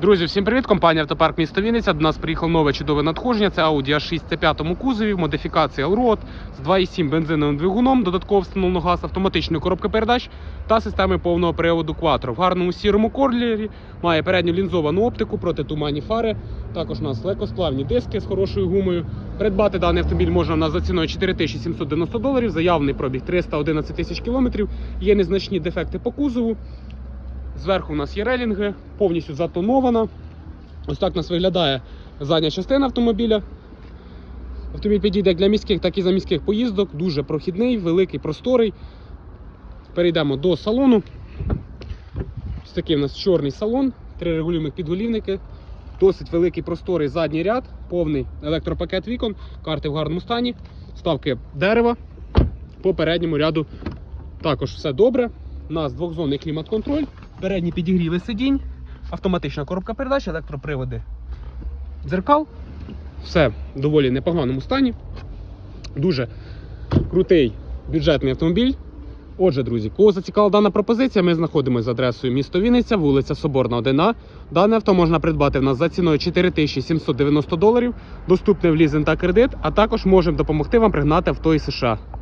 Друзі, всім привіт! Компанія Автопарк місто Вінниця. До нас приїхало нове чудове надходження. Це Audi A6 c 5 кузові, модифікація Allroad з 2,7 бензиновим двигуном, додатково встановлено газ, автоматичної коробки передач та системи повного приводу Quattro. В гарному сірому колірі, має передню лінзовану оптику, протитуманні фари. Також у нас легкосплавні диски з хорошою гумою. Придбати даний автомобіль можна у нас за ціною 4790 доларів. Заявлений пробіг 311 тисяч кілометрів. Є незначні дефекти по кузову. Зверху у нас є релінги, повністю затонована. Ось так у нас виглядає задня частина автомобіля. Автомобіль підійде як для міських, так і за міських поїздок. Дуже прохідний, великий, просторий. Перейдемо до салону. Ось такий у нас чорний салон, три регулюємих підголівники. Досить великий просторий задній ряд, повний електропакет вікон, карти в гарному стані, ставки дерева. По передньому ряду також все добре. У нас двохзонний клімат-контроль, передні підігріви сидінь, автоматична коробка передач, електроприводи дзеркал. Все в доволі непоганому стані. Дуже крутий бюджетний автомобіль. Отже, друзі, кого зацікавила дана пропозиція, ми знаходимося за адресою місто Вінниця, вулиця Соборна, 1А. Дане авто можна придбати в нас за ціною 4790 доларів, доступне в лізинг та кредит, а також можемо допомогти вам пригнати авто із США.